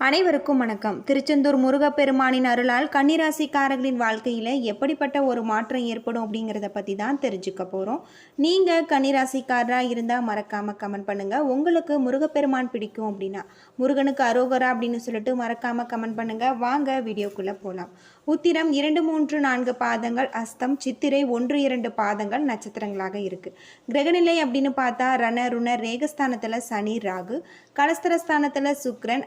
அனைவருக்கும் வணக்கம். திருச்செந்தூர் முருகப்பெருமானின் அருளால் கன்னிராசிக்காரர்களின் வாழ்க்கையில் எப்படிப்பட்ட ஒரு மாற்றம் ஏற்படும் அப்படிங்கிறத பற்றி தான் தெரிஞ்சுக்க போகிறோம் நீங்கள் கன்னிராசிக்காரராக இருந்தால் மறக்காமல் கமெண்ட் பண்ணுங்கள் உங்களுக்கு முருகப்பெருமான் பிடிக்கும் அப்படின்னா முருகனுக்கு அரோகரா அப்படின்னு சொல்லிட்டு மறக்காமல் கமெண்ட் பண்ணுங்கள் வாங்க வீடியோக்குள்ளே போகலாம் உத்திரம் இரண்டு மூன்று நான்கு பாதங்கள் அஸ்தம் சித்திரை ஒன்று இரண்டு பாதங்கள் நட்சத்திரங்களாக இருக்குது கிரகநிலை அப்படின்னு பார்த்தா ரண ருண ரேகஸ்தானத்தில் சனி ராகு கலஸ்தரஸ்தானத்தில் சுக்ரன்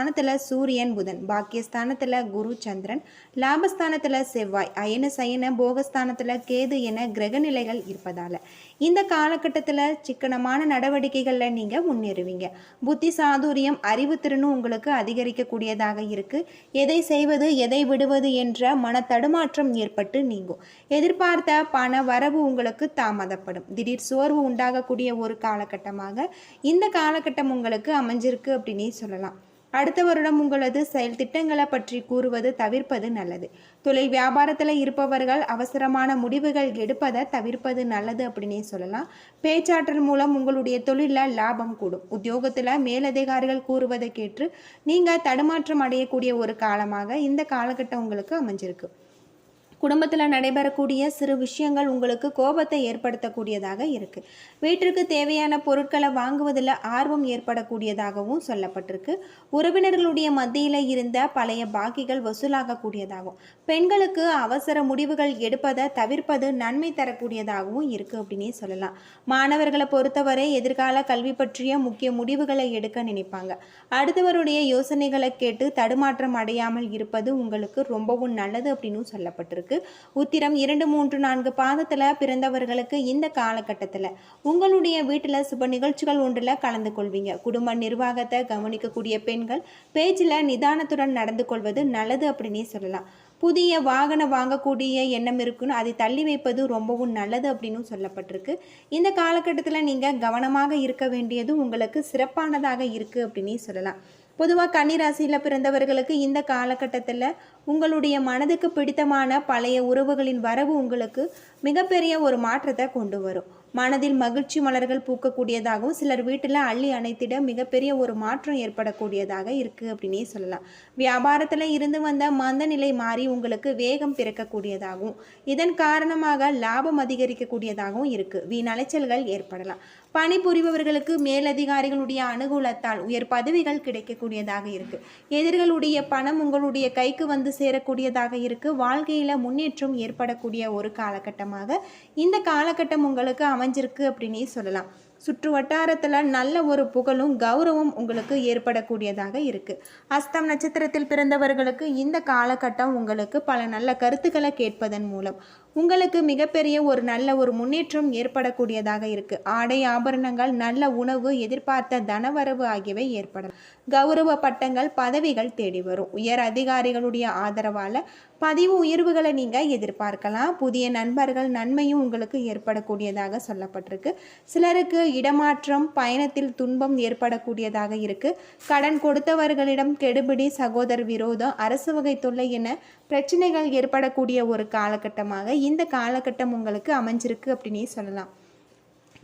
ஸ்தானத்தில் சூரியன் புதன். பாக்கியஸ்தானத்தில் குரு சந்திரன். லாபஸ்தானத்தில் செவ்வாய். அயன சயன போகஸ்தானத்தில் கேது என கிரகநிலைகள் இருப்பதால். இந்த காலகட்டத்தில் சிக்கனமான நடவடிக்கைகளில் நீங்கள் முன்னேறுவீங்க. புத்தி சாதுரியம் அறிவு திறனும் உங்களுக்கு அதிகரிக்கக்கூடியதாக இருக்குது எதை செய்வது எதை விடுவது என்ற மன தடுமாற்றம் ஏற்பட்டு நீங்கும். எதிர்பார்த்த பண வரவு உங்களுக்கு தாமதப்படும். திடீர் சோர்வு உண்டாகக்கூடிய ஒரு காலகட்டமாக இந்த காலகட்டம் உங்களுக்கு அமைஞ்சிருக்கு அப்படின்னே சொல்லலாம். அடுத்த வருடம் உங்களது செயல் திட்டங்களை பற்றி கூறுவது தவிர்ப்பது நல்லது. தொழில் வியாபாரத்தில் இருப்பவர்கள் அவசரமான முடிவுகள் எடுப்பதை தவிர்ப்பது நல்லது அப்படின்னே சொல்லலாம். பேச்சாற்றல் மூலம் உங்களுடைய தொழிலில் லாபம் கூடும். உத்தியோகத்தில் மேலதிகாரிகள் கூறுவதை கேட்டு நீங்கள் தடுமாற்றம் அடையக்கூடிய ஒரு காலமாக இந்த காலகட்டம் உங்களுக்கு அமைஞ்சிருக்கு. குடும்பத்தில் நடைபெறக்கூடிய சிறு விஷயங்கள் உங்களுக்கு கோபத்தை ஏற்படுத்தக்கூடியதாக இருக்குது வீட்டிற்கு தேவையான பொருட்களை வாங்குவதில் ஆர்வம் ஏற்படக்கூடியதாகவும் சொல்லப்பட்டிருக்கு. உறவினர்களுடைய மத்தியில் இருந்த பழைய பாக்கிகள் வசூலாகக்கூடியதாகும் பெண்களுக்கு அவசர முடிவுகள் எடுப்பதை தவிர்ப்பது நன்மை தரக்கூடியதாகவும் இருக்குது அப்படின்னே சொல்லலாம். மாணவர்களை பொறுத்தவரை எதிர்கால கல்வி பற்றிய முக்கிய முடிவுகளை எடுக்க நினைப்பாங்க. அடுத்தவருடைய யோசனைகளை கேட்டு தடுமாற்றம் அடையாமல் இருப்பது உங்களுக்கு ரொம்பவும் நல்லது அப்படின்னு சொல்லப்பட்டிருக்கு. இருக்கு. உத்திரம் இரண்டு மூன்று நான்கு பாதத்தில் பிறந்தவர்களுக்கு இந்த காலகட்டத்தில் உங்களுடைய வீட்டில் சுப நிகழ்ச்சிகள் ஒன்றில் கலந்து கொள்வீங்க. குடும்ப நிர்வாகத்தை கவனிக்கக்கூடிய பெண்கள் பேச்சில் நிதானத்துடன் நடந்து கொள்வது நல்லது அப்படின்னே சொல்லலாம். புதிய வாகனம் வாங்கக்கூடிய எண்ணம் இருக்குன்னு அதை தள்ளி வைப்பது ரொம்பவும் நல்லது அப்படின்னு சொல்லப்பட்டிருக்கு. இந்த காலகட்டத்தில் நீங்கள் கவனமாக இருக்க வேண்டியது உங்களுக்கு சிறப்பானதாக இருக்குது அப்படின்னே சொல்லலாம். பொதுவாக கன்னிராசியில் பிறந்தவர்களுக்கு இந்த காலகட்டத்தில் உங்களுடைய மனதுக்கு பிடித்தமான பழைய உறவுகளின் வரவு உங்களுக்கு மிகப்பெரிய ஒரு மாற்றத்தை கொண்டு வரும். மனதில் மகிழ்ச்சி மலர்கள் பூக்கக்கூடியதாகவும் சிலர் வீட்டில் அள்ளி அணைத்திட மிகப்பெரிய ஒரு மாற்றம் ஏற்படக்கூடியதாக இருக்குது அப்படின்னே சொல்லலாம். வியாபாரத்தில் இருந்து வந்த மந்த நிலை மாறி உங்களுக்கு வேகம் பிறக்கக்கூடியதாகவும் இதன் காரணமாக லாபம் அதிகரிக்கக்கூடியதாகவும் இருக்குது வீண் அலைச்சல்கள் ஏற்படலாம். பணிபுரிபவர்களுக்கு மேலதிகாரிகளுடைய அனுகூலத்தால் உயர் பதவிகள் கிடைக்கக்கூடியதாக இருக்குது எதிர்களுடைய பணம் உங்களுடைய கைக்கு வந்து சேரக்கூடியதாக இருக்குது வாழ்க்கையில் முன்னேற்றம் ஏற்படக்கூடிய ஒரு காலகட்டமாக இந்த காலகட்டம் உங்களுக்கு அமைஞ்சிருக்கு அப்படின்னே சொல்லலாம். சுற்று வட்டாரத்தில் நல்ல ஒரு புகழும் கௌரவம் உங்களுக்கு ஏற்படக்கூடியதாக இருக்குது அஸ்தம் நட்சத்திரத்தில் பிறந்தவர்களுக்கு இந்த காலகட்டம் உங்களுக்கு பல நல்ல கருத்துக்களை கேட்பதன் மூலம் உங்களுக்கு மிகப்பெரிய ஒரு நல்ல ஒரு முன்னேற்றம் ஏற்படக்கூடியதாக இருக்குது ஆடை ஆபரணங்கள் நல்ல உணவு எதிர்பார்த்த தனவரவு ஆகியவை ஏற்படும் கௌரவ பட்டங்கள் பதவிகள் தேடி வரும். உயர் அதிகாரிகளுடைய ஆதரவால் பதிவு உயர்வுகளை நீங்கள் எதிர்பார்க்கலாம். புதிய நண்பர்கள் நன்மையும் உங்களுக்கு ஏற்படக்கூடியதாக சொல்லப்பட்டிருக்கு. சிலருக்கு இடமாற்றம் பயணத்தில் துன்பம் ஏற்படக்கூடியதாக இருக்குது கடன் கொடுத்தவர்களிடம் கெடுபிடி சகோதர விரோதம் அரசு வகை தொல்லை என பிரச்சனைகள் ஏற்படக்கூடிய ஒரு காலகட்டமாக இந்த காலகட்டம் உங்களுக்கு அமைஞ்சிருக்கு அப்படின்னே சொல்லலாம்.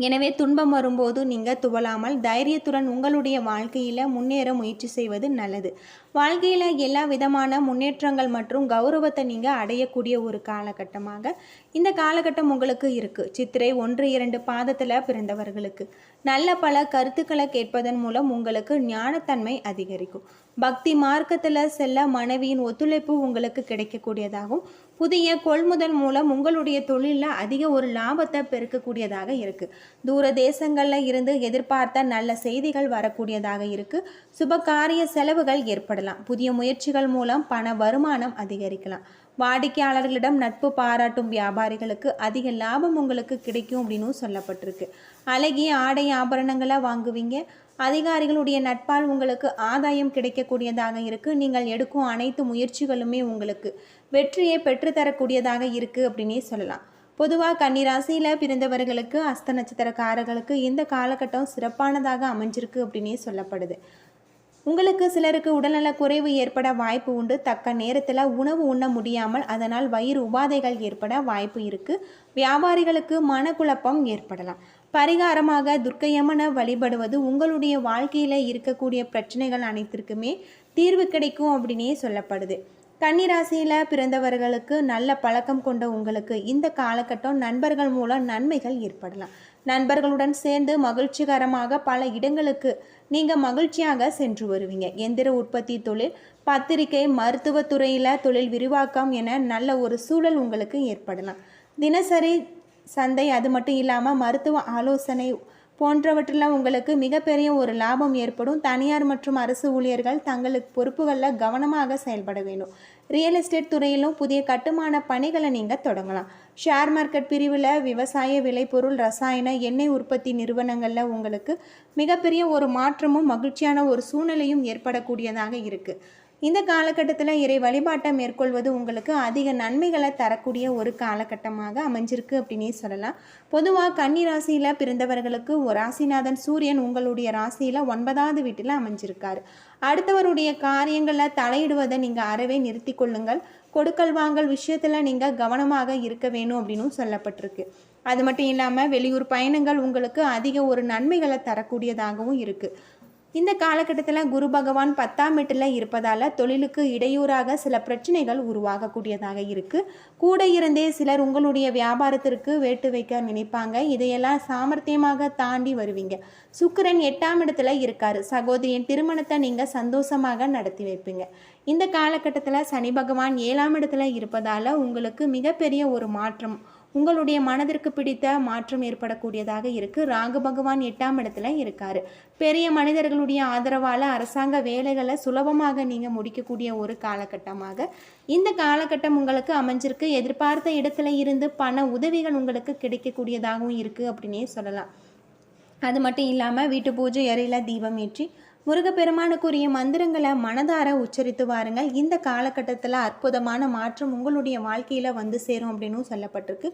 எனவே துன்பம் வரும்போது நீங்கள் துவலாமல் தைரியத்துடன் உங்களுடைய வாழ்க்கையில் முன்னேற முயற்சி செய்வது நல்லது. வாழ்க்கையில் எல்லா விதமான முன்னேற்றங்கள் மற்றும் கௌரவத்தை நீங்கள் அடையக்கூடிய ஒரு காலகட்டமாக இந்த காலகட்டம் உங்களுக்கு இருக்குது சித்திரை ஒன்று இரண்டு பாதத்தில் பிறந்தவர்களுக்கு. நல்ல பல கருத்துக்களை கேட்பதன் மூலம் உங்களுக்கு ஞானத்தன்மை அதிகரிக்கும். பக்தி மார்க்கத்தில் செல்ல மனைவியின் ஒத்துழைப்பு உங்களுக்கு கிடைக்கக்கூடியதாகும். புதிய கொள்முதல் மூலம் உங்களுடைய தொழிலில் அதிக ஒரு லாபத்தை பெருக்கக்கூடியதாக இருக்குது தூர தேசங்களில் இருந்து எதிர்பார்த்த நல்ல செய்திகள் வரக்கூடியதாக இருக்குது சுப காரிய செலவுகள் ஏற்படலாம். புதிய முயற்சிகள் மூலம் பண வருமானம் அதிகரிக்கலாம். வாடிக்கையாளர்களிடம் நட்பு பாராட்டும் வியாபாரிகளுக்கு அதிக லாபம் உங்களுக்கு கிடைக்கும் அப்படின்னு சொல்லப்பட்டிருக்கு. அழகிய ஆடை ஆபரணங்களை வாங்குவீங்க. அதிகாரிகளுடைய நட்பால் உங்களுக்கு ஆதாயம் கிடைக்கக்கூடியதாக இருக்குது நீங்கள் எடுக்கும் அனைத்து முயற்சிகளுமே உங்களுக்கு வெற்றியை பெற்றுத்தரக்கூடியதாக இருக்குது அப்படின்னே சொல்லலாம். பொதுவாக கன்னிராசியில் பிறந்தவர்களுக்கு அஸ்த நட்சத்திரக்காரர்களுக்கு இந்த காலகட்டம் சிறப்பானதாக அமைஞ்சிருக்கு அப்படின்னே சொல்லப்படுது. உங்களுக்கு சிலருக்கு உடல்நல குறைவு ஏற்பட வாய்ப்பு உண்டு. தக்க நேரத்தில் உணவு உண்ண முடியாமல் அதனால் வயிறு உபாதைகள் ஏற்பட வாய்ப்பு இருக்குது வியாபாரிகளுக்கு மனக்குழப்பம் ஏற்படலாம். பரிகாரமாக துர்க்கையம்மனை வழிபடுவது உங்களுடைய வாழ்க்கையில் இருக்கக்கூடிய பிரச்சனைகள் அனைத்திற்குமே தீர்வு கிடைக்கும் அப்படின்னே சொல்லப்படுது. கன்னிராசியில் பிறந்தவர்களுக்கு நல்ல பழக்கம் கொண்ட உங்களுக்கு இந்த காலகட்டம் நண்பர்கள் மூலம் நன்மைகள் ஏற்படலாம். நண்பர்களுடன் சேர்ந்து மகிழ்ச்சிகரமாக பல இடங்களுக்கு நீங்கள் மகிழ்ச்சியாக சென்று வருவீங்க. எந்திர உற்பத்தி தொழில் பத்திரிகை மருத்துவத்துறையில் தொழில் விரிவாக்கம் என நல்ல ஒரு சூழல் உங்களுக்கு ஏற்படலாம். தினசரி சந்தை அது மட்டும் இல்லாமல் மருத்துவ ஆலோசனை போன்றவற்றில் உங்களுக்கு மிகப்பெரிய ஒரு லாபம் ஏற்படும். தனியார் மற்றும் அரசு ஊழியர்கள் தங்களுக்கு பொறுப்புகளில் கவனமாக செயல்பட வேண்டும். ரியல் எஸ்டேட் துறையிலும் புதிய கட்டுமான பணிகளை நீங்கள் தொடங்கலாம். ஷேர் மார்க்கெட் பிரிவில் விவசாய விளைபொருள் ரசாயன எண்ணெய் உற்பத்தி நிறுவனங்களில் உங்களுக்கு மிகப்பெரிய ஒரு மாற்றமும் மகிழ்ச்சியான ஒரு சூழ்நிலையும் ஏற்படக்கூடியதாக இருக்குது இந்த காலகட்டத்தில் இறை வழிபாட்டை மேற்கொள்வது உங்களுக்கு அதிக நன்மைகளை தரக்கூடிய ஒரு காலகட்டமாக அமைஞ்சிருக்கு அப்படின்னே சொல்லலாம். பொதுவாக கன்னி ராசியில் பிறந்தவர்களுக்கு ஒரு ராசிநாதன் சூரியன் உங்களுடைய ராசியில் ஒன்பதாவது வீட்டில் அமைஞ்சிருக்காரு. அடுத்தவருடைய காரியங்களில் தலையிடுவதை நீங்கள் அறவே நிறுத்தி கொள்ளுங்கள். கொடுக்கல் வாங்கல் விஷயத்தில் நீங்கள் கவனமாக இருக்க வேணும் அப்படின்னு சொல்லப்பட்டிருக்கு. அது மட்டும் இல்லாமல் வெளியூர் பயணங்கள் உங்களுக்கு அதிக ஒரு நன்மைகளை தரக்கூடியதாகவும் இருக்குது இந்த காலகட்டத்தில் குரு பகவான் பத்தாம் வீட்டில் இருப்பதால் தொழிலுக்கு இடையூறாக சில பிரச்சனைகள் உருவாகக்கூடியதாக இருக்குது கூட இருந்தே சிலர் உங்களுடைய வியாபாரத்திற்கு வேட்டு வைக்க நினைப்பாங்க. இதையெல்லாம் சாமர்த்தியமாக தாண்டி வருவீங்க. சுக்கரன் எட்டாம் இடத்துல இருக்காரு. சகோதரியின் திருமணத்தை நீங்கள் சந்தோஷமாக நடத்தி வைப்பீங்க. இந்த காலகட்டத்தில் சனி பகவான் ஏழாம் இடத்துல இருப்பதால் உங்களுக்கு மிகப்பெரிய ஒரு மாற்றம் உங்களுடைய மனதிற்கு பிடித்த மாற்றம் ஏற்படக்கூடியதாக இருக்குது ராகு பகவான் எட்டாம் இடத்துல இருக்காரு. பெரிய மனிதர்களுடைய ஆதரவால் அரசாங்க வேலைகளை சுலபமாக நீங்கள் முடிக்கக்கூடிய ஒரு காலகட்டமாக இந்த காலகட்டம் உங்களுக்கு அமைஞ்சிருக்கு. எதிர்பார்த்த இடத்துல இருந்து பண உதவிகள் உங்களுக்கு கிடைக்கக்கூடியதாகவும் இருக்குது அப்படின்னே சொல்லலாம். அது மட்டும் இல்லாமல் வீட்டு பூஜை அறையில் தீபம் ஏற்றி முருகப்பெருமானுக்குரிய மந்திரங்களை மனதார உச்சரித்து வாருங்கள். இந்த காலகட்டத்தில் அற்புதமான மாற்றம் உங்களுடைய வாழ்க்கையில் வந்து சேரும் அப்படின்னு சொல்லப்பட்டிருக்கு.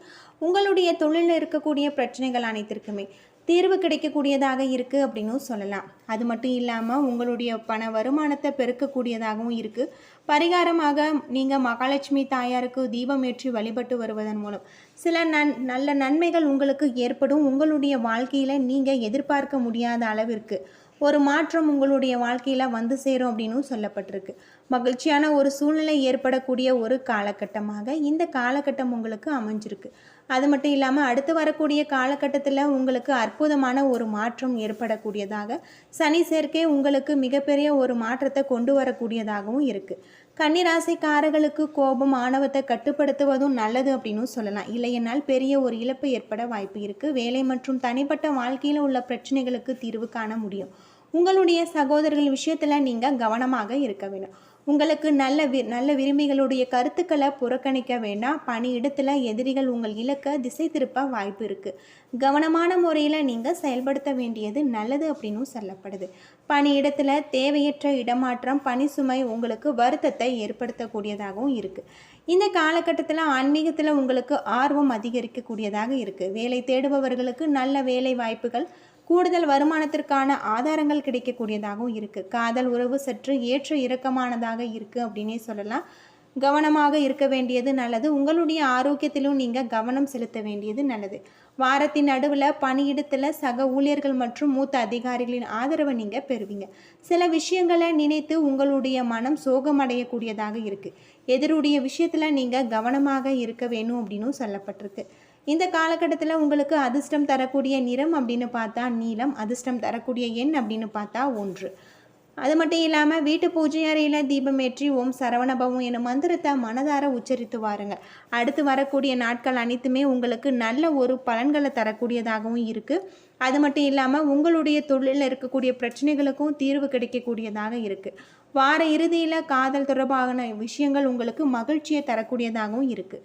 உங்களுடைய தொழிலில் இருக்கக்கூடிய பிரச்சனைகள் அனைத்திற்குமே தீர்வு கிடைக்கக்கூடியதாக இருக்குது அப்படின்னும் சொல்லலாம். அது மட்டும் இல்லாமல் உங்களுடைய பண வருமானத்தை பெருக்கக்கூடியதாகவும் இருக்குது பரிகாரமாக நீங்கள் மகாலட்சுமி தாயாருக்கு தீபம் ஏற்றி வழிபட்டு வருவதன் மூலம் சில நன் நல்ல நன்மைகள் உங்களுக்கு ஏற்படும். உங்களுடைய வாழ்க்கையில் நீங்கள் எதிர்பார்க்க முடியாத அளவிற்கு ஒரு மாற்றம் உங்களுடைய வாழ்க்கையில் வந்து சேரும் அப்படின்னு சொல்லப்பட்டிருக்கு. மகிழ்ச்சியான ஒரு சூழ்நிலை ஏற்படக்கூடிய ஒரு காலகட்டமாக இந்த காலகட்டம் உங்களுக்கு அமைஞ்சிருக்கு. அது மட்டும் இல்லாமல் அடுத்து வரக்கூடிய காலகட்டத்தில் உங்களுக்கு அற்புதமான ஒரு மாற்றம் ஏற்படக்கூடியதாக சனி சேர்க்கை உங்களுக்கு மிகப்பெரிய ஒரு மாற்றத்தை கொண்டு வரக்கூடியதாகவும் இருக்குது கன்னிராசிக்காரர்களுக்கு கோபம் ஆணவத்தை கட்டுப்படுத்துவதும் நல்லது அப்படின்னு சொல்லலாம். இல்லையென்னால் பெரிய ஒரு இழப்பு ஏற்பட வாய்ப்பு இருக்குது வேலை மற்றும் தனிப்பட்ட வாழ்க்கையில் உள்ள பிரச்சனைகளுக்கு தீர்வு காண முடியும். உங்களுடைய சகோதரர்கள் விஷயத்தில் நீங்கள் கவனமாக இருக்க வேணும். உங்களுக்கு நல்ல வி நல்ல விரும்பிகளுடைய கருத்துக்களை புறக்கணிக்க வேண்டாம் பணியிடத்தில் எதிரிகள் உங்கள் இலக்கை திசை திருப்ப வாய்ப்பு இருக்குது கவனமான முறையில் நீங்கள் செயல்படுத்த வேண்டியது நல்லது அப்படின்னு சொல்லப்படுது. பணியிடத்தில் தேவையற்ற இடமாற்றம் பணி சுமை உங்களுக்கு வருத்தத்தை ஏற்படுத்தக்கூடியதாகவும் இருக்குது இந்த காலகட்டத்தில் ஆன்மீகத்தில் உங்களுக்கு ஆர்வம் அதிகரிக்கக்கூடியதாக இருக்குது வேலை தேடுபவர்களுக்கு நல்ல வேலை வாய்ப்புகள் கூடுதல் வருமானத்திற்கான ஆதாரங்கள் கிடைக்கக்கூடியதாகவும் இருக்குது காதல் உறவு சற்று ஏற்ற இறக்கமானதாக இருக்குது அப்படின்னே சொல்லலாம். கவனமாக இருக்க வேண்டியது நல்லது. உங்களுடைய ஆரோக்கியத்திலும் நீங்கள் கவனம் செலுத்த வேண்டியது நல்லது. வாரத்தின் நடுவில் பணியிடத்தில் சக ஊழியர்கள் மற்றும் மூத்த அதிகாரிகளின் ஆதரவை நீங்கள் பெறுவீங்க. சில விஷயங்களை நினைத்து உங்களுடைய மனம் சோகமடையக்கூடியதாக இருக்குது எதிருடைய விஷயத்தில் நீங்கள் கவனமாக இருக்க வேணும் அப்படின்னும் சொல்லப்பட்டிருக்கு. இந்த காலகட்டத்தில் உங்களுக்கு அதிர்ஷ்டம் தரக்கூடிய நிறம் அப்படின்னு பார்த்தா நீளம் அதிர்ஷ்டம் தரக்கூடிய எண் அப்படின்னு பார்த்தா ஒன்று. அது மட்டும் இல்லாமல் வீட்டு பூஜை அறையில் தீபம் ஏற்றி ஓம் சரவணபவம் எனும் மந்திரத்தை மனதார உச்சரித்து வாருங்க. அடுத்து வரக்கூடிய நாட்கள் அனைத்துமே உங்களுக்கு நல்ல ஒரு பலன்களை தரக்கூடியதாகவும் இருக்குது அது மட்டும் இல்லாமல் உங்களுடைய தொழிலில் இருக்கக்கூடிய பிரச்சனைகளுக்கும் தீர்வு கிடைக்கக்கூடியதாக இருக்குது வார இறுதியில் காதல் தொடர்பான விஷயங்கள் உங்களுக்கு மகிழ்ச்சியை தரக்கூடியதாகவும் இருக்குது